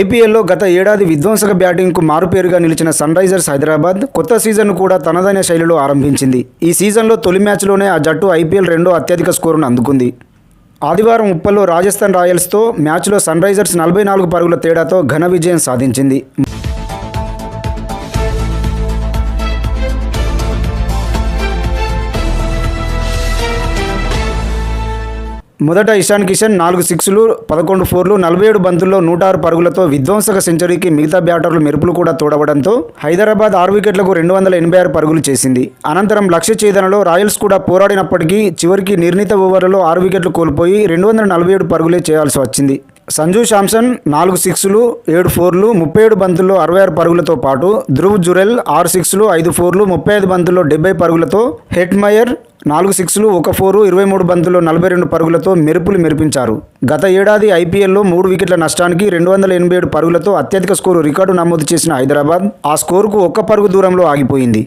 ఐపీఎల్లో గత ఏడాది విధ్వంసక బ్యాటింగ్కు మారుపేరుగా నిలిచిన సన్ రైజర్స్ హైదరాబాద్ కొత్త సీజన్ను కూడా తనదైన శైలిలో ఆరంభించింది. ఈ సీజన్లో తొలి మ్యాచ్లోనే ఆ జట్టు ఐపీఎల్ రెండో అత్యధిక స్కోరును అందుకుంది. ఆదివారం ఉప్పల్లో రాజస్థాన్ రాయల్స్తో మ్యాచ్లో సన్ రైజర్స్ నలభై నాలుగు పరుగుల తేడాతో ఘన విజయం సాధించింది. మొదట ఇషాన్ కిషన్ నాలుగు సిక్స్లు పదకొండు ఫోర్లు నలభై ఏడు బంతుల్లో నూట ఆరు పరుగులతో విధ్వంసక సెంచరీకి మిగతా బ్యాటర్లు మెరుపులు కూడా తోడవడంతో హైదరాబాద్ ఆరు వికెట్లకు రెండు వందల ఎనభై ఆరు పరుగులు చేసింది. అనంతరం లక్ష్య ఛేదనలో రాయల్స్ కూడా పోరాడినప్పటికీ చివరికి నిర్ణీత ఓవర్లలో ఆరు వికెట్లు కోల్పోయి రెండు వందల నలభై ఏడు పరుగులే చేయాల్సి వచ్చింది. సంజు శాంసన్ నాలుగు సిక్స్లు ఏడు ఫోర్లు ముప్పై ఏడు బంతుల్లో అరవై ఆరు పరుగులతో పాటు ధ్రువ్ జురెల్ ఆరు సిక్స్లు ఐదు ఫోర్లు ముప్పై ఐదు బంతుల్లో డెబ్బై పరుగులతో హెట్మయర్ నాలుగు సిక్స్లు ఒక ఫోరు ఇరవై మూడు బంతుల్లో నలభై రెండు పరుగులతో మెరుపులు మెరిపించారు. గత ఏడాది ఐపీఎల్లో మూడు వికెట్ల నష్టానికి రెండు వందల ఎనభై ఏడు పరుగులతో అత్యధిక స్కోరు రికార్డు నమోదు చేసిన హైదరాబాద్ ఆ స్కోరుకు ఒక్క పరుగు దూరంలో ఆగిపోయింది.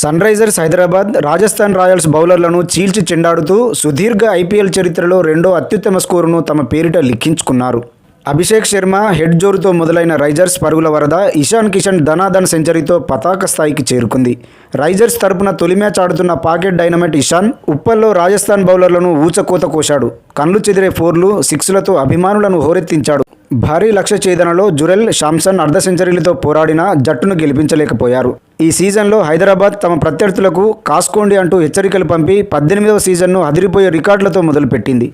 Sunrisers Hyderabad Rajasthan Royals బౌలర్లను చీల్చి చెండాడుతూ సుదీర్ఘ ఐపీఎల్ చరిత్రలో రెండో అత్యుత్తమ స్కోరును తమ పేరిట లిఖించుకున్నారు. అభిషేక్ శర్మ హెడ్ జోరుతో మొదలైన రైజర్స్ పరుగుల వరద ఇషాన్ కిషన్ ధనాధన్ సెంచరీతో పతాక స్థాయికి చేరుకుంది. రైజర్స్ తరపున తొలి మ్యాచ్ ఆడుతున్న పాకెట్ డైనమైట్ ఇషాన్ ఉప్పల్లో రాజస్థాన్ బౌలర్లను ఊచకోత కోశాడు. కళ్ళు చెదిరే ఫోర్లు సిక్స్లతో అభిమానులను హోరెత్తించాడు. భారీ లక్ష్య ఛేదనలో జురెల్ శాంసన్ అర్ధ సెంచరీలతో పోరాడినా జట్టును గెలిపించలేకపోయారు. ఈ సీజన్లో హైదరాబాద్ తమ ప్రత్యర్థులకు కాసుకోండి అంటూ హెచ్చరికలు పంపి పద్దెనిమిదవ సీజన్ను అదిరిపోయే రికార్డులతో మొదలుపెట్టింది.